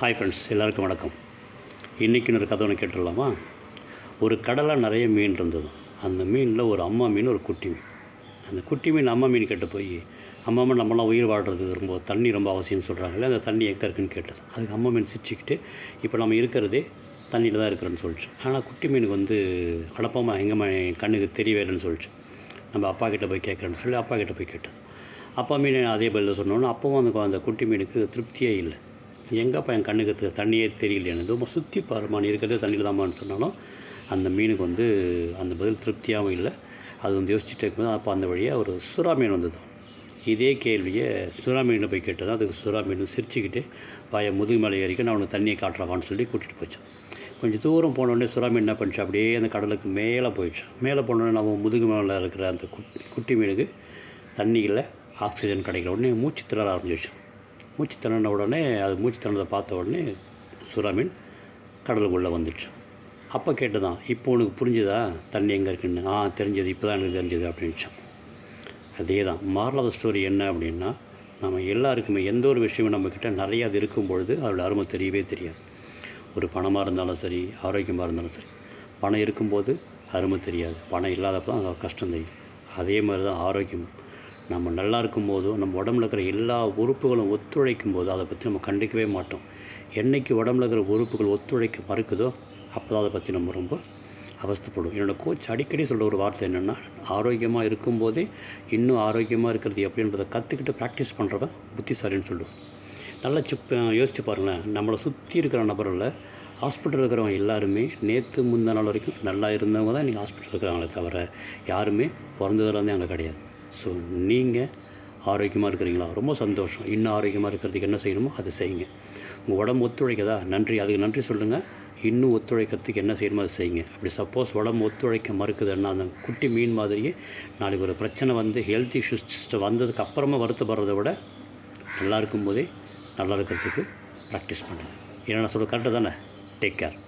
Hi friends எல்லாருக்கும் வணக்கம். இன்றைக்கி ஒரு கதை ஒன்று கேட்டுடலாமா? ஒரு கடலில் நிறைய மீன் இருந்தது. அந்த மீனில் ஒரு அம்மா மீன் ஒரு குட்டி மீன். அந்த குட்டி மீன் அம்மா மீன் கேட்டு போய் அம்மா மீன் நம்மளாம் உயிர் வாழ்கிறதுக்கு ரொம்ப தண்ணி ரொம்ப அவசியம்னு சொல்கிறாங்களே அந்த தண்ணி எங்கே இருக்குன்னு கேட்டது. அதுக்கு அம்மா மீன் சிரிச்சுக்கிட்டு இப்போ நம்ம இருக்கிறதே தண்ணியில் தான் இருக்கிறேன்னு சொல்லிச்சு. ஆனால் குட்டி மீனுக்கு வந்து அடப்பமா எங்கம்மா என் கண்ணுக்கு தெரியவேலன்னு சொல்லிச்சு. நம்ம அப்பா கிட்டே போய் கேட்குறேன்னு சொல்லி அப்பா கிட்டே போய் கேட்டது. அப்பா மீன் அதே பதில் சொன்னோன்னே அப்பவும் அந்த அந்த குட்டி மீனுக்கு திருப்தியே இல்லை. எங்கேப்பா என் கண்ணுக்கு தண்ணியே தெரியல எனக்கு. ரொம்ப சுற்றி பாருமா நீ இருக்கிறதே தண்ணியில் தான்மான்னு சொன்னாலும் அந்த மீனுக்கு வந்து அந்த பதில் திருப்தியாகவும் இல்லை. அது வந்து யோசிச்சுட்டே இருக்கும்போது அப்போ அந்த வழியாக ஒரு சுறா மீன் வந்தது. இதே கேள்வியை சுறா மீனில் போய் கேட்டது அதுக்கு சுறா மீன் சிரிச்சுக்கிட்டு பாய முதுகு மேலே ஏறிக்க நான் உனக்கு தண்ணியை காட்டுறவான்னு சொல்லி கூட்டிகிட்டு போச்சேன் கொஞ்சம் தூரம் போன உடனே சுறா மீன் என்ன பண்ணிச்சு அப்படியே அந்த கடலுக்கு மேலே போயிடுச்சேன் மேலே போனோடனே நம்ம முதுகு மேலே இருக்கிற அந்த குட்டி மீனுக்கு தண்ணியில் ஆக்சிஜன் கிடைக்கல. உடனே மூச்சு திரள ஆரம்பிச்சிடுச்சு மூச்சு திணறின உடனே அது மூச்சு திணறதை பார்த்த உடனே சுறா மீன் கடலுக்குள்ளே வந்துடுச்சு. அப்போ கேட்டுதான் இப்போ உனக்கு புரிஞ்சுதா? தண்ணி எங்கே இருக்குன்னு? ஆ தெரிஞ்சது இப்போ தான் எனக்கு தெரிஞ்சது அப்படின்ச்சான் அதே தான் மாரலாத ஸ்டோரி என்ன அப்படின்னா நம்ம எல்லாருக்குமே எந்த ஒரு விஷயமும் நம்மக்கிட்ட நிறையா அது இருக்கும் பொழுது அதோட அருமை தெரியவே தெரியாது. ஒரு பணமாக இருந்தாலும் சரி ஆரோக்கியமாக இருந்தாலும் சரி பணம் இருக்கும்போது அருமை தெரியாது. பணம் இல்லாதப்போ தான் கஷ்டம் தெரியும். அதே மாதிரி தான் ஆரோக்கியம் நம்ம நல்லா இருக்கும்போதோ நம்ம உடம்புல இருக்கிற எல்லா உறுப்புகளும் ஒத்துழைக்கும் போது அதை பற்றி நம்ம கண்டுக்கவே மாட்டோம். என்னைக்கு உடம்புல இருக்கிற உறுப்புகள் ஒத்துழைக்க மறுக்குதோ அப்போ தான் அதை பற்றி நம்ம ரொம்ப அவஸ்தப்படும் என்னோடய கோச் அடிக்கடி சொல்கிற ஒரு வார்த்தை என்னென்னா ஆரோக்கியமாக இருக்கும்போதே இன்னும் ஆரோக்கியமாக இருக்கிறது எப்படின்றத கற்றுக்கிட்டு ப்ராக்டிஸ் பண்ணுறவன் புத்திசாலின்னு சொல்லுவேன் நல்லா சிப் யோசிச்சு பாருங்களேன். நம்மளை சுற்றி இருக்கிற நபரில் ஹாஸ்பிட்டல் இருக்கிறவங்க எல்லாருமே நேற்று முந்தின நாள் வரைக்கும் நல்லா இருந்தவங்க தான் இன்றைக்கி ஹாஸ்பிட்டல் இருக்கிறாங்களே தவிர யாருமே பிறந்ததுலேருந்தே அங்கே கிடையாது. ஸோ நீங்கள் ஆரோக்கியமாக இருக்கிறீங்களா? ரொம்ப சந்தோஷம். இன்னும் ஆரோக்கியமாக இருக்கிறதுக்கு என்ன செய்யணுமோ அதை செய்யுங்க. உங்கள் உடம்பு ஒத்துழைக்கதா? நன்றி. அதுக்கு நன்றி சொல்லுங்கள் இன்னும் ஒத்துழைக்கிறதுக்கு என்ன செய்யணுமோ அதை செய்யுங்க. அப்படி சப்போஸ் உடம்பு ஒத்துழைக்க மறுக்குதுன்னா அந்த குட்டி மீன் மாதிரியே நாளைக்கு ஒரு பிரச்சனை வந்து ஹெல்த் இஷ்யூஸ் வந்ததுக்கு அப்புறமா வருத்தப்படுறதை விட நல்லா இருக்கும்போதே நல்லா இருக்கிறதுக்கு ப்ராக்டிஸ் பண்ணுங்கள் என்ன நான் சொல்ல கரெக்டாக தானே? Take care